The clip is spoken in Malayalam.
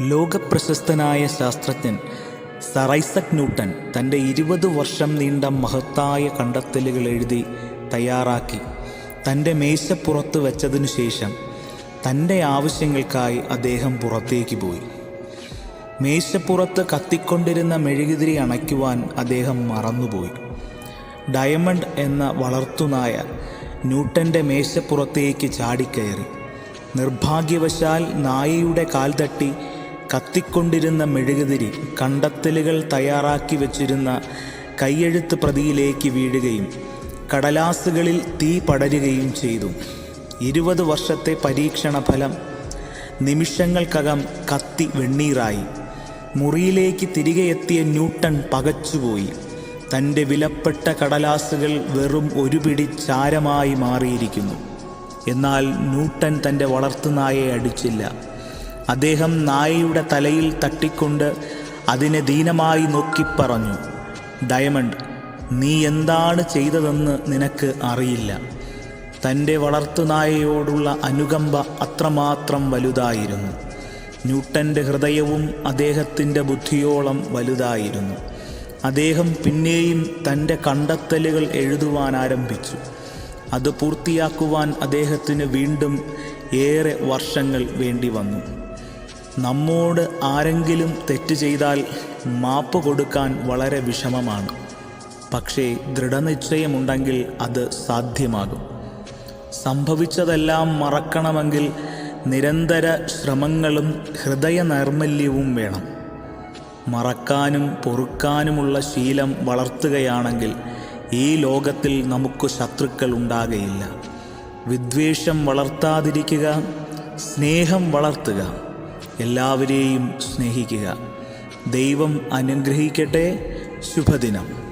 ലോകപ്രശസ്തനായ ശാസ്ത്രജ്ഞൻ സറൈസക് ഐസക് ന്യൂട്ടൺ തന്റെ ഇരുപത് വർഷം നീണ്ട മഹത്തായ കണ്ടെത്തലുകൾ എഴുതി തയ്യാറാക്കി. തന്റെ മേശപ്പുറത്ത് വെച്ചതിനു ശേഷം തന്റെ ആവശ്യങ്ങൾക്കായി അദ്ദേഹം പുറത്തേക്ക് പോയി. മേശപ്പുറത്ത് കത്തിക്കൊണ്ടിരുന്ന മെഴുകുതിരി അണയ്ക്കുവാൻ അദ്ദേഹം മറന്നുപോയി. ഡയമണ്ട് എന്ന വളർത്തുനായ ന്യൂട്ടന്റെ മേശപ്പുറത്തേക്ക് ചാടിക്കയറി. നിർഭാഗ്യവശാൽ നായയുടെ കാൽ തട്ടി കത്തിക്കൊണ്ടിരുന്ന മെഴുകുതിരി കണ്ടെത്തലുകൾ തയ്യാറാക്കി വച്ചിരുന്ന കൈയെഴുത്ത് പ്രതിയിലേക്ക് വീഴുകയും കടലാസുകളിൽ തീ പടരുകയും ചെയ്തു. ഇരുപത് വർഷത്തെ പരീക്ഷണ ഫലം നിമിഷങ്ങൾക്കകം കത്തി വെണ്ണീറായി. മുറിയിലേക്ക് തിരികെ എത്തിയ ന്യൂട്ടൺ പകച്ചുപോയി. തന്റെ വിലപ്പെട്ട കടലാസുകൾ വെറും ഒരു പിടി ചാരമായി മാറിയിരിക്കുന്നു. എന്നാൽ ന്യൂട്ടൺ തന്റെ വളർത്തുനായെ അടിച്ചില്ല. അദ്ദേഹം നായയുടെ തലയിൽ തട്ടിക്കൊണ്ട് അതിനെ ദീനമായി നോക്കി പറഞ്ഞു ഡയമണ്ട് നീ എന്താണ് ചെയ്തതെന്ന് നിനക്ക് അറിയില്ല. തന്റെ വളർത്തുനായയോടുള്ള അനുകമ്പ അത്രമാത്രം വലുതായിരുന്നു. ന്യൂട്ടന്റെ ഹൃദയവും അദ്ദേഹത്തിന്റെ ബുദ്ധിയോളം വലുതായിരുന്നു. അദ്ദേഹം പിന്നെയും തന്റെ കണ്ടെത്തലുകൾ എഴുതുവാൻ ആരംഭിച്ചു. അത് പൂർത്തിയാക്കുവാൻ അദ്ദേഹത്തിന് വീണ്ടും ഏറെ വർഷങ്ങൾ വേണ്ടി വന്നു. നമ്മോട് ആരെങ്കിലും തെറ്റ് ചെയ്താൽ മാപ്പ് കൊടുക്കാൻ വളരെ വിഷമമാണ്. പക്ഷേ ദൃഢനിശ്ചയമുണ്ടെങ്കിൽ അത് സാധ്യമാകും. സംഭവിച്ചതെല്ലാം മറക്കണമെങ്കിൽ നിരന്തര ശ്രമങ്ങളും ഹൃദയ നൈർമല്യവും വേണം. മറക്കാനും പൊറുക്കാനുമുള്ള ശീലം വളർത്തുകയാണെങ്കിൽ ഈ ലോകത്തിൽ നമുക്ക് ശത്രുക്കൾ ഉണ്ടാകയില്ല. വിദ്വേഷം വളർത്താതിരിക്കുക സ്നേഹം വളർത്തുക. എല്ലാവരെയും സ്നേഹിക്കുക. ദൈവം അനുഗ്രഹിക്കട്ടെ. ശുഭദിനം.